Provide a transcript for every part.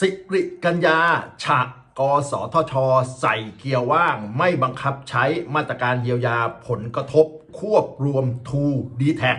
สิริกัญญาฉะกสทช ใส่เกียร์ว่าง ไม่บังคับใช้มาตรการเยียวยาผลกระทบ ควบรวมทูดีแท็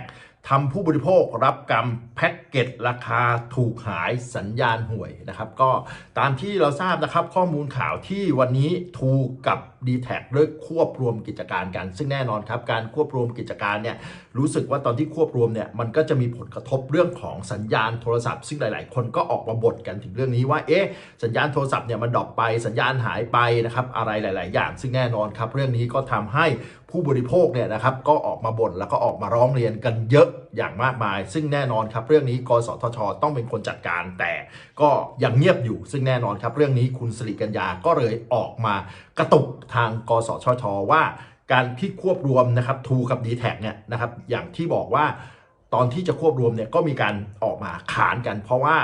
ทำผู้บริโภครับกรรมแพ็กเกจราคาถูกหายสัญญาณห่วยนะครับ ก็ตามที่เราทราบนะครับข้อมูลข่าวที่วันนี้ทูกับ d t แทเลิกควบรวมกิจการกัน ซึ่งแน่นอนครับ การควบรวมกิจการเนี่ยรู้สึกว่าตอนที่ควบรวมเนี่ยมันก็จะมีผลกระทบเรื่องของสัญญาณโทรศัพท์ ซึ่งหลาย ๆ คนก็ออกมาบ่นกันถึงเรื่องนี้ว่าเอ๊ะสัญญาณโทรศัพท์เนี่ยมันดรอปไปสัญญาณหายไปนะครับอะไรหลาย ๆ อย่าง ซึ่งแน่นอนครับเรื่องนี้ก็ทำให้ ผู้บริโภคเนี่ยนะครับก็ออกมาบ่นแล้วก็ออกมาร้องเรียนกันเยอะอย่างมากมาย ซึ่งแน่นอนครับเรื่องนี้กสทช ต้องเป็นคนจัดการแต่ก็ยังเงียบอยู่ ซึ่งแน่นอนครับเรื่องนี้คุณสิริกัญญาก็เลยออกมากระตุกทางกสชชว่าการที่ควบรวมนะครับทูกับ d t แทเนี่ยนะครับอย่างที่บอกว่าตอนที่จะควบรวมเนี่ยก็มีการออกมาขานกัน เพราะว่า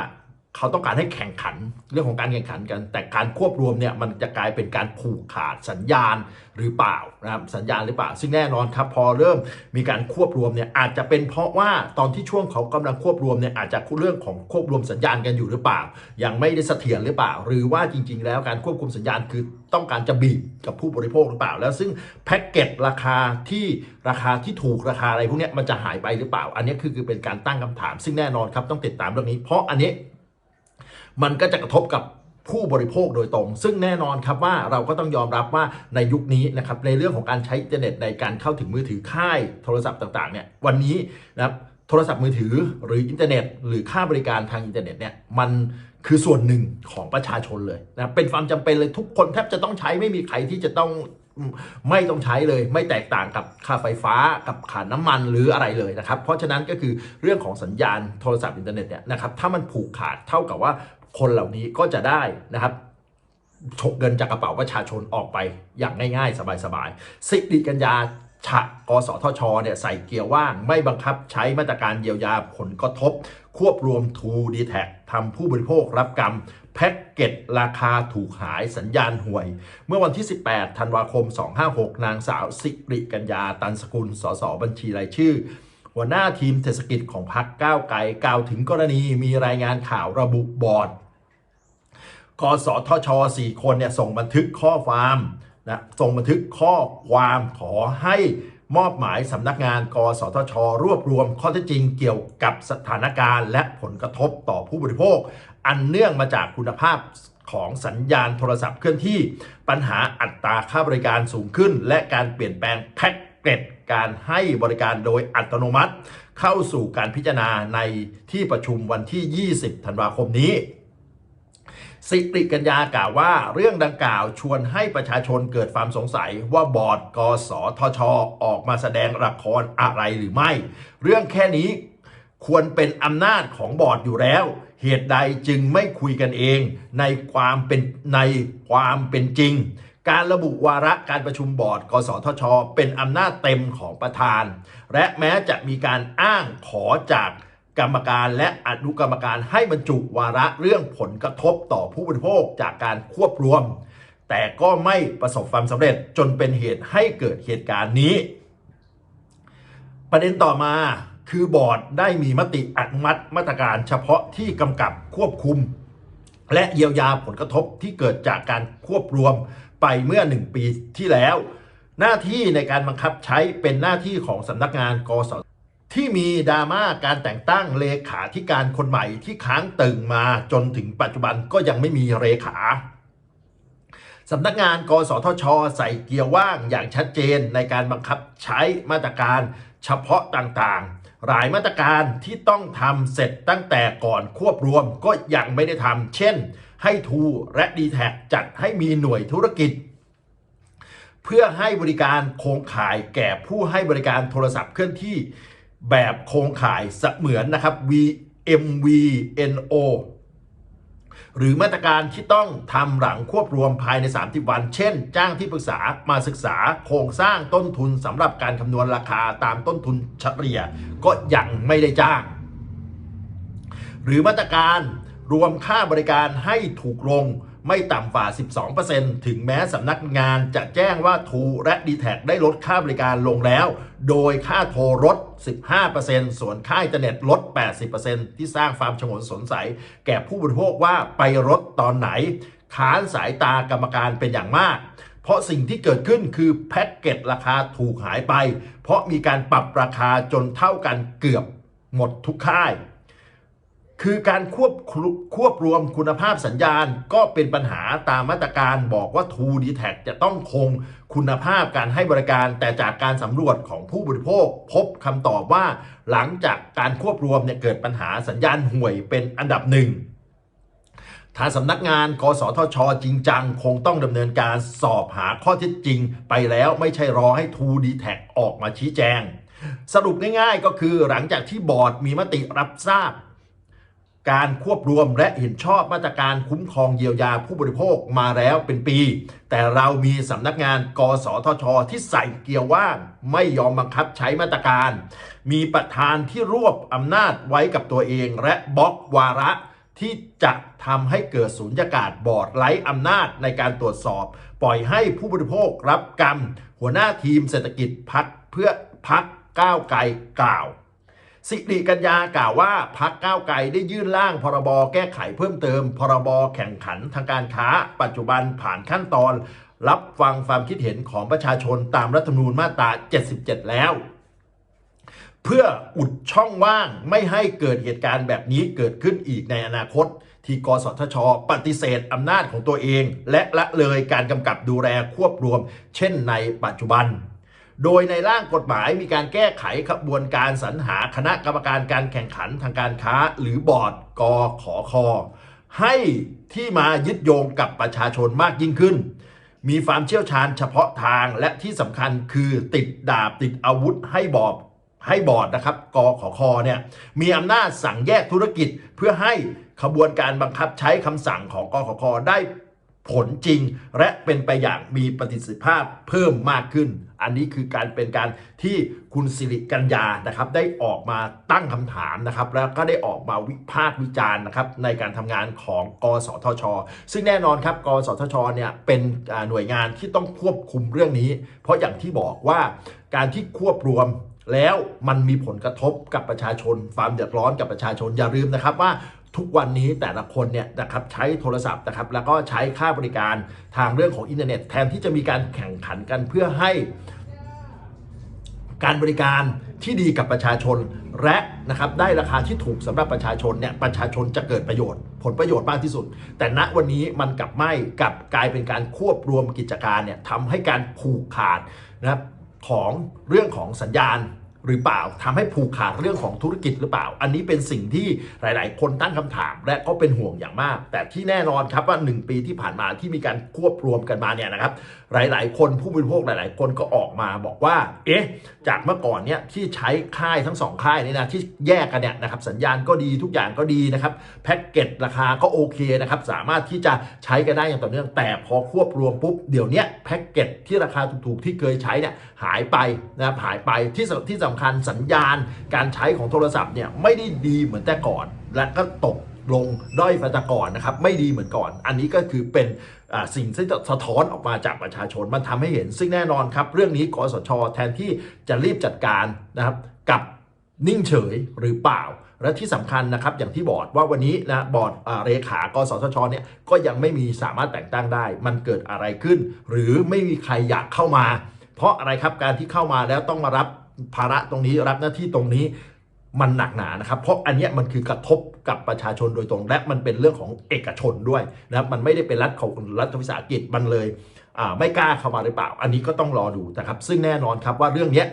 เขาต้องการให้แข่งขันเรื่องของการแข่งขันกัน แต่การควบรวมเนี่ยมันจะกลายเป็นการผูกขาดสัญญาณหรือเปล่านะครับสัญญาณหรือเปล่า ซึ่งแน่นอนครับพอเริ่มมีการควบรวมเนี่ยอาจจะเป็นเพราะว่าตอนที่ช่วงเขากำลังควบรวมเนี่ยอาจจะเรื่องของควบรวมสัญญาณกันอยู่หรือเปล่า ยังไม่ได้เสถียรหรือเปล่า หรือว่าจริง ๆ แล้วการควบคุมสัญญาณคือต้องการจะบีบกับผู้บริโภคหรือเปล่า แล้วซึ่งแพ็กเกจราคาที่ราคาที่ถูกราคาอะไรพวกนี้มันจะหายไปหรือเปล่า อันนี้คือคือเป็นการตั้งคำถาม ซึ่งแน่นอนครับต้องติดตามเรื่องนี้ เพราะอันนี้ มันก็จะกระทบกับผู้บริโภคโดยตรง ซึ่งแน่นอนครับว่าเราก็ต้องยอมรับว่าในยุคนี้นะครับในเรื่องของการใช้อินเทอร์เน็ตในการเข้าถึงมือถือค่ายโทรศัพท์ต่างๆเนี่ยวันนี้นะครับโทรศัพท์มือถือหรืออินเทอร์เน็ต หรือค่าบริการทางอินเทอร์เน็ตเนี่ยมันคือส่วนหนึ่งของประชาชนเลยนะเป็นความจำเป็นเลยทุกคนแทบจะต้องใช้ไม่มีใครที่จะต้องไม่ต้องใช้เลย ไม่แตกต่างกับค่าไฟฟ้ากับค่าน้ำมันหรืออะไรเลยนะครับ เพราะฉะนั้นก็คือเรื่องของสัญญาณโทรศัพท์อินเทอร์เน็ตเนี่ยนะครับถ้ามันผูกขาดเท่ากับว่า คนเหล่านี้ก็จะได้นะครับฉกเงินจากกระเป๋าประชาชนออกไปอย่างง่ายๆ สบายๆสิริกัญญาฉะกสทชเนี่ยใส่เกียร์ว่างไม่บังคับใช้มาตรการเยียวยาผลกระทบ ควบรวมทูดีแท็ทำผู้บริโภครับกรรม แพ็กเกจราคาถูกหายสัญญาณห่วย เมื่อวันที่ 18 ธันวาคม 256 นางสาวสิริกัญญาตันสกุล สสบัญชีรายชื่อ หัวหน้าทีมเศรษฐกิจของพรรคก้าวไกลกล่าวถึงกรณีมีรายงานข่าวระบุบอร์ด กสทช4คนเนี่ยส่งบันทึกข้อความนะส่งบันทึกข้อความขอให้มอบหมายสำนักงาน กสทช รวบรวมข้อเท็จจริงเกี่ยวกับสถานการณ์ และผลกระทบต่อผู้บริโภค อันเนื่องมาจากคุณภาพของสัญญาณโทรศัพท์เคลื่อนที่ ปัญหาอัตราค่าบริการสูงขึ้น และการเปลี่ยนแปลงแพ็กเกจการให้บริการโดยอัตโนมัติ เข้าสู่การพิจารณาในที่ประชุมวันที่ 20 ธันวาคมนี้ สิริกัญญากล่าวว่า เรื่องดังกล่าวชวนให้ประชาชนเกิดความสงสัยว่าบอร์ดกสทช ออกมาแสดงละครอะไรหรือไม่ เรื่องแค่นี้ควรเป็นอำนาจของบอร์ดอยู่แล้ว เหตุใดจึงไม่คุยกันเองในความเป็นในความเป็นจริง การระบุวาระการประชุมบอร์ด กสทช เป็นอำนาจเต็มของประธาน และแม้จะมีการอ้างขอจาก กรรมการและอนุกรรมการให้บรรจุวาระเรื่องผลกระทบต่อผู้บริโภคจากการควบรวม แต่ก็ไม่ประสบความสำเร็จจนเป็นเหตุให้เกิดเหตุการณ์นี้ ประเด็นต่อมาคือบอร์ดได้มีมติอนุมัติมาตรการเฉพาะที่กำกับควบคุม และเยียวยาผลกระทบที่เกิดจากการควบรวมไปเมื่อ 1 ปีที่แล้ว หน้าที่ในการบังคับใช้เป็นหน้าที่ของสำนักงานกส ที่มีดราม่าการแต่งตั้งเลขาธิการคนใหม่ที่ค้างตึงมาจนถึงปัจจุบันก็ยังไม่มีเลขาสำนักงานกสทช ใส่เกียร์ว่างอย่างชัดเจนในการบังคับใช้มาตรการเฉพาะต่างๆ หลายมาตรการที่ต้องทำเสร็จตั้งแต่ก่อนควบรวมก็ยังไม่ได้ทำเช่น ให้ทูและดีแท็จัดให้มีหน่วยธุรกิจ เพื่อให้บริการโครงข่ายแก่ผู้ให้บริการโทรศัพท์เคลื่อนที่ แบบโครงข่ายเสมือนนะครับ VMVNO หรือมาตรการที่ต้องทำหลังควบรวมภายใน 30 วัน เช่น จ้างที่ปรึกษามาศึกษาโครงสร้างต้นทุนสำหรับการคำนวณราคาตามต้นทุนเฉลี่ยก็ยังไม่ได้จ้าง หรือมาตรการรวมค่าบริการให้ถูกลง ไม่ต่ำกว่า 12%ถึงแม้สำนักงานจะแจ้งว่าทูและดีแท็ได้ลดค่าบริการลงแล้ว โดยค่าโทรลด 15%ส่วนค่าอินเทอร์เน็ตลด 80%ที่สร้างความฉงนสงสัยแก่ผู้บริโภคว่าไปลดตอนไหน ค้านสายตากรรมการเป็นอย่างมาก เพราะสิ่งที่เกิดขึ้นคือแพ็กเกจราคาถูกหายไป เพราะมีการปรับราคาจนเท่ากันเกือบหมดทุกค่าย คือการควบควบรวมคุณภาพสัญญาณก็เป็นปัญหาตามมาตรการบอกว่า2 d t แทจะต้องคงคุณภาพการให้บริการ แต่จากการสำรวจของผู้บริโภค พบคำตอบว่าหลังจากการควบรวมเนี่ยเกิดปัญหาสัญญาณห่วยเป็นอันดับหนึ่งทางสำนักงานกสทช จริงจัง คงต้องดำเนินการสอบหาข้อเท็จจริง ไปแล้วไม่ใช่รอให้2 d t แทออกมาชี้แจง สรุปง่ายๆก็คือหลังจากที่บอร์ดมีมติรับทราบ การควบรวมและเห็นชอบมาตรการคุ้มครองเยียวยาผู้บริโภคมาแล้วเป็นปี แต่เรามีสำนักงานกสทช ที่ใส่เกียร์ว่างไม่ยอมบังคับใช้มาตรการ มีประธานที่รวบอำนาจไว้กับตัวเอง และบล็อกวาระที่จะทำให้เกิดสูญญากาศบอร์ดไร้อำนาจในการตรวจสอบ ปล่อยให้ผู้บริโภครับกรรม หัวหน้าทีมเศรษฐกิจพักเพื่อพักก้าวไกลกล่าว สิริกัญญากล่าวว่าพักก้าวไกลได้ยื่นร่างพรบแก้ไขเพิ่มเติม พรบแข่งขันทางการค้า ปัจจุบันผ่านขั้นตอน รับฟังความคิดเห็นของประชาชนตามรัฐธรรมนูญมาตรา 77 แล้ว เพื่ออุดช่องว่างไม่ให้เกิดเหตุการณ์แบบนี้เกิดขึ้นอีกในอนาคต ที่กสทช ปฏิเสธอำนาจของตัวเอง และละเลยการกำกับดูแลควบรวม เช่นในปัจจุบัน โดยในร่างกฎหมายมีการแก้ไขขบวนการสรรหาคณะกรรมการการแข่งขันทางการค้า หรือบอร์ดกขอคอให้ที่มายึดโยงกับประชาชนมากยิ่งขึ้น มีความเชี่ยวชาญเฉพาะทางและที่สำคัญคือติดดาบติดอาวุธให้บอบให้บอร์ดนะครับกขอคอเนี่ยมีอำนาจสั่งแยกธุรกิจเพื่อให้ขบวนการบังคับใช้คำสั่งของกขอคอได้ ผลจริง และเป็นไปอย่างมีประสิทธิภาพเพิ่มมากขึ้น อันนี้คือการเป็นการที่คุณสิริกัญญานะครับ ได้ออกมาตั้งคำถามนะครับ แล้วก็ได้ออกมาวิพากษ์วิจารณ์นะครับ ในการทำงานของกสทช ซึ่งแน่นอนครับ กสทชเนี่ยเป็นหน่วยงานที่ต้องควบคุมเรื่องนี้ เพราะอย่างที่บอกว่าการที่ควบรวมแล้วมันมีผลกระทบกับประชาชนความเดือดร้อนกับประชาชนอย่าลืมนะครับว่า ทุกวันนี้แต่ละคนเนี่ยนะครับใช้โทรศัพท์นะครับแล้วก็ใช้ค่าบริการทางเรื่องของอินเทอร์เน็ต แทนที่จะมีการแข่งขันกันเพื่อให้ การบริการที่ดีกับประชาชน และนะครับได้ราคาที่ถูกสำหรับประชาชนเนี่ยประชาชนจะเกิดประโยชน์ ผลประโยชน์มากที่สุด แต่ณวันนี้มันกลับไม่กลับกลายเป็นการควบรวมกิจการเนี่ยทำให้การผูกขาดนะครับของเรื่องของสัญญาณ หรือเปล่าทำให้ผูกขาดเรื่องของธุรกิจหรือเปล่า อันนี้เป็นสิ่งที่หลาย ๆ คนตั้งคำถาม และก็เป็นห่วงอย่างมาก แต่ที่แน่นอนครับว่า 1 ปีที่ผ่านมาที่มีการควบรวมกันมาเนี่ยนะครับ หลาย ๆ คนผู้บริโภคหลาย ๆ คนก็ออกมาบอกว่า เอ๊ะ จากเมื่อก่อนเนี่ยที่ใช้ค่ายทั้งสองค่ายนี่นะที่แยกกันเนี่ยนะครับสัญญาณก็ดีทุกอย่างก็ดีนะครับแพ็กเกจราคาก็โอเคนะครับสามารถที่จะใช้กันได้อย่างต่อเนื่อง แต่พอควบรวมปุ๊บเดี๋ยวนี้แพ็กเกจที่ราคาถูก ๆ ที่เคยใช้เนี่ยหายไปนะครับหายไปที่สที่สำคัญสัญญาณการใช้ของโทรศัพท์เนี่ยไม่ได้ดีเหมือนแต่ก่อน และก็ตกลงด้อยไปแต่ก่อนนะครับไม่ดีเหมือนก่อน อันนี้ก็คือเป็นสิ่งที่สะท้อนออกมาจากประชาชนมันทำให้เห็นซึ่งแน่นอนครับ เรื่องนี้กสชแทนที่จะรีบจัดการนะครับกับนิ่งเฉยหรือเปล่า และที่สำคัญนะครับอย่างที่บอร์ดว่าวันนี้นะบอร์ดเลขากสชเนี่ยก็ยังไม่มีสามารถแต่งตั้งได้ มันเกิดอะไรขึ้น หรือไม่มีใครอยากเข้ามา เพราะอะไรครับการที่เข้ามาแล้วต้องมารับ ภาระตรงนี้รับหน้าที่ตรงนี้มันหนักหนานะครับ เพราะอันนี้มันคือกระทบกับประชาชนโดยตรง และมันเป็นเรื่องของเอกชนด้วยนะครับมันไม่ได้เป็นรัฐของรัฐวิสาหกิจมันเลยไม่กล้าเข้ามาหรือเปล่า อันนี้ก็ต้องรอดูนะครับ ซึ่งแน่นอนครับว่าเรื่องนี้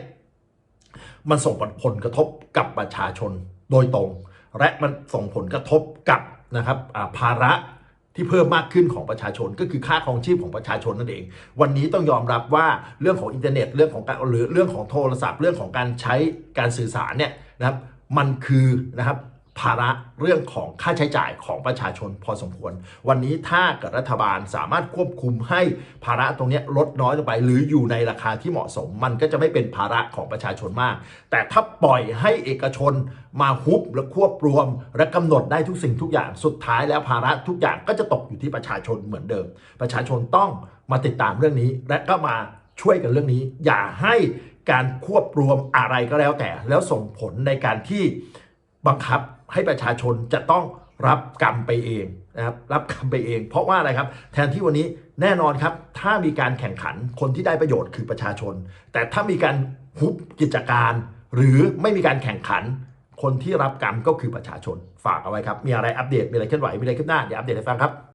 มันส่งผลกระทบกับประชาชนโดยตรง และมันส่งผลกระทบกับนะครับภาระ ที่เพิ่มมากขึ้นของประชาชน ก็คือค่าครองชีพของประชาชนนั่นเอง วันนี้ต้องยอมรับว่าเรื่องของอินเทอร์เน็ตเรื่องของการหรือเรื่องของโทรศัพท์ เรื่องของการใช้การสื่อสารเนี่ยนะครับมันคือนะครับ ภาระเรื่องของค่าใช้จ่ายของประชาชนพอสมควร วันนี้ถ้าเกิดรัฐบาลสามารถควบคุมให้ภาระตรงนี้ลดน้อยลงไป หรืออยู่ในราคาที่เหมาะสม มันก็จะไม่เป็นภาระของประชาชนมาก แต่ถ้าปล่อยให้เอกชนมาฮุบและควบรวม และกำหนดได้ทุกสิ่งทุกอย่างสุดท้ายแล้วภาระทุกอย่างก็จะตกอยู่ที่ประชาชนเหมือนเดิม ประชาชนต้องมาติดตามเรื่องนี้ และก็มาช่วยกันเรื่องนี้ อย่าให้การควบรวมอะไรก็แล้วแต่ แล้วส่งผลในการที่ บังคับให้ประชาชนจะต้องรับกรรมไปเองนะครับรับกรรมไปเอง เพราะว่าอะไรครับ แทนที่วันนี้แน่นอนครับ ถ้ามีการแข่งขันคนที่ได้ประโยชน์คือประชาชน แต่ถ้ามีการฮุบกิจการ หรือไม่มีการแข่งขัน คนที่รับกรรมก็คือประชาชนฝากเอาไว้ครับ มีอะไรอัปเดตมีอะไรเคลื่อนไหวมีอะไรขึ้นหน้าเดี๋ยวอัปเดตให้ฟังครับ